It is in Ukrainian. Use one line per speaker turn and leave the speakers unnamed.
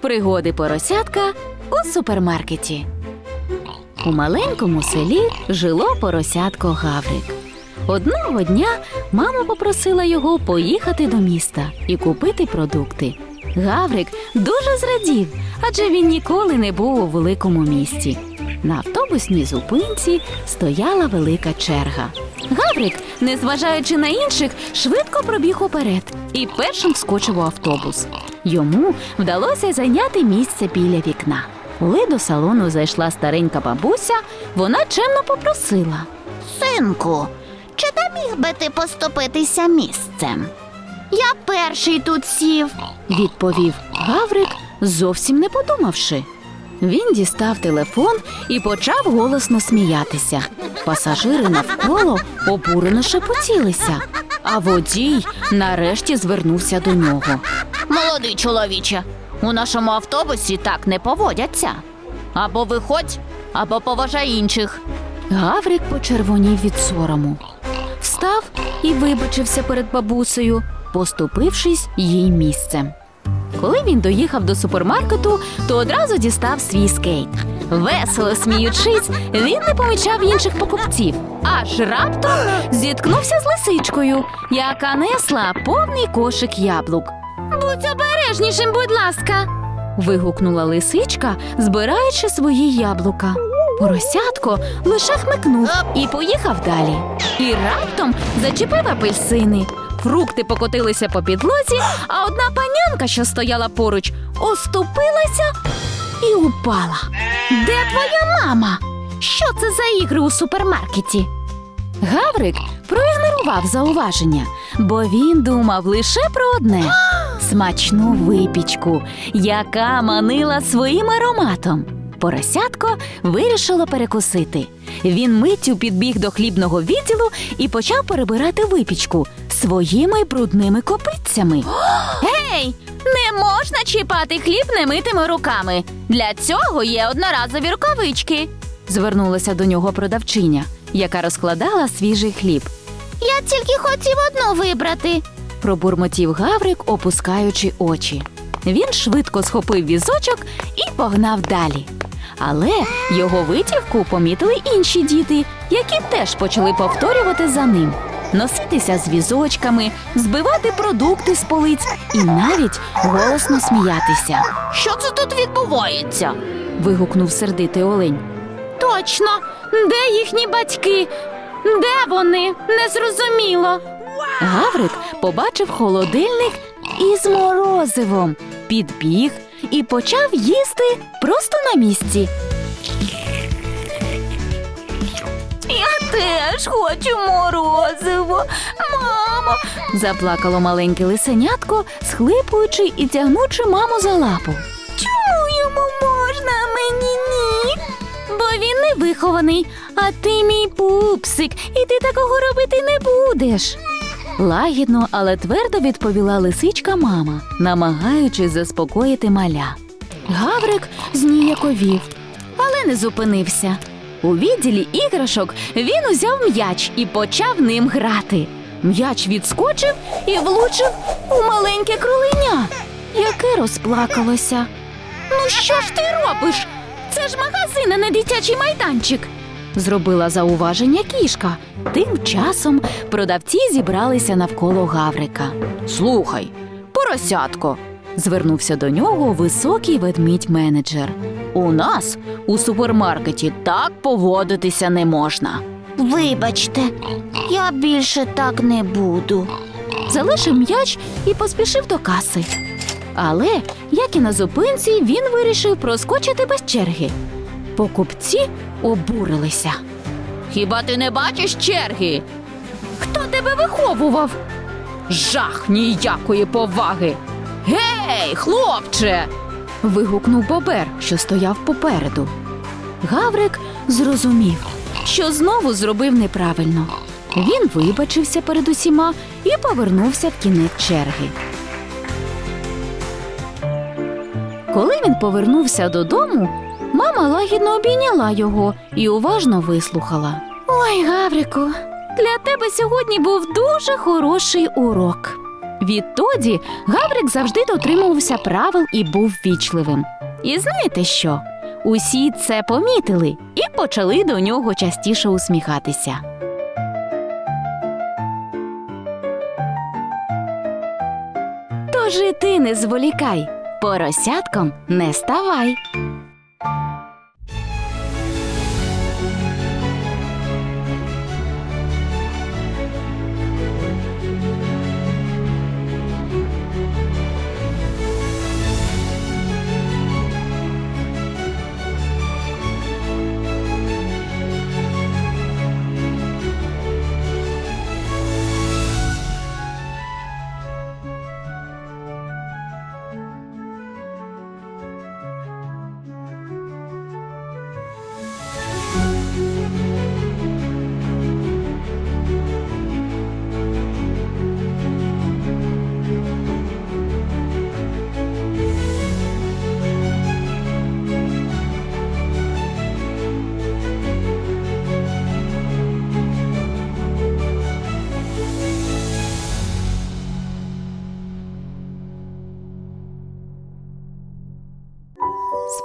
Пригоди поросятка у супермаркеті. У маленькому селі жило поросятко Гаврик. Одного дня мама попросила його поїхати до міста і купити продукти. Гаврик дуже зрадів, адже він ніколи не був у великому місті. На автобусній зупинці стояла велика черга. Гаврик, незважаючи на інших, швидко пробіг уперед і першим вскочив у автобус. Йому вдалося зайняти місце біля вікна. Коли до салону зайшла старенька бабуся, вона чемно попросила.
Синку, чи не міг би ти поступитися місцем? Я перший тут сів.
Відповів Гаврик, зовсім не подумавши. Він дістав телефон і почав голосно сміятися. Пасажири навколо обурено шепотілися, а водій нарешті звернувся до нього.
Молодий чоловіче, у нашому автобусі так не поводяться. Або виходь, або поважай інших.
Гаврик почервонів від сорому. Встав і вибачився перед бабусею, поступившись їй місцем. Коли він доїхав до супермаркету, то одразу дістав свій скейт. Весело сміючись, він не помічав інших покупців, аж раптом зіткнувся з лисичкою, яка несла повний кошик яблук. Будь обережнішим, будь ласка. вигукнула лисичка, збираючи свої яблука. Поросятко лише хмикнув і поїхав далі. І раптом зачепив апельсини. Фрукти покотилися по підлозі, а одна панянка, що стояла поруч, оступилася і упала. Де твоя мама? Що це за ігри у супермаркеті? Гаврик проігнорував зауваження, бо він думав лише про одне смачну випічку, яка манила своїм ароматом. Поросятко вирішило перекусити. Він миттю підбіг до хлібного відділу і почав перебирати випічку своїми брудними копитцями. Гей! Не можна чіпати хліб немитими руками. Для цього є одноразові рукавички. Звернулася до нього продавчиня, яка розкладала свіжий хліб.
Я тільки хотів одну вибрати.
Пробурмотів Гаврик, опускаючи очі. Він швидко схопив візочок і погнав далі. Але його витівку помітили інші діти, які теж почали повторювати за ним, носитися з візочками, збивати продукти з полиць і навіть голосно сміятися.
Що це тут відбувається?
вигукнув сердитий олень. Точно, де їхні батьки? Де вони? Незрозуміло. Гаврик побачив холодильник із морозивом, підбіг і почав їсти просто на місці.
Я теж хочу морозиво. Мамо,
Заплакало маленьке лисенятко, схлипуючи і тягнучи маму за лапу.
чому йому можна, а мені ні?
Бо він не вихований, а ти мій пупсик, і ти такого робити не будеш. Лагідно, але твердо відповіла лисичка мама, намагаючись заспокоїти маля. Гаврик зніяковів, але не зупинився. У відділі іграшок він узяв м'яч і почав ним грати. М'яч відскочив і влучив у маленьке кроленя, яке розплакалося. Ну що ж ти робиш? Це ж магазин, а не дитячий майданчик. Зробила зауваження кішка. Тим часом продавці зібралися навколо Гаврика. Слухай, поросятко. Звернувся до нього високий ведмідь-менеджер. У нас у супермаркеті так поводитися не можна.
Вибачте, я більше так не буду.
Залишив м'яч і поспішив до каси. Але, як і на зупинці, він вирішив проскочити без черги. Покупці обурилися. Хіба ти не бачиш черги? Хто тебе виховував? Жах ніякої поваги. Гей, хлопче. вигукнув Бобер, що стояв попереду. Гаврик зрозумів, що знову зробив неправильно. Він вибачився перед усіма і повернувся в кінець черги. Коли він повернувся додому, мама лагідно обійняла його і уважно вислухала. Ой, Гаврику, для тебе сьогодні був дуже хороший урок. Відтоді Гаврик завжди дотримувався правил і був вічливим. І знаєте що? Усі це помітили і почали до нього частіше усміхатися. Тож і ти не зволікай, поросятком не ставай.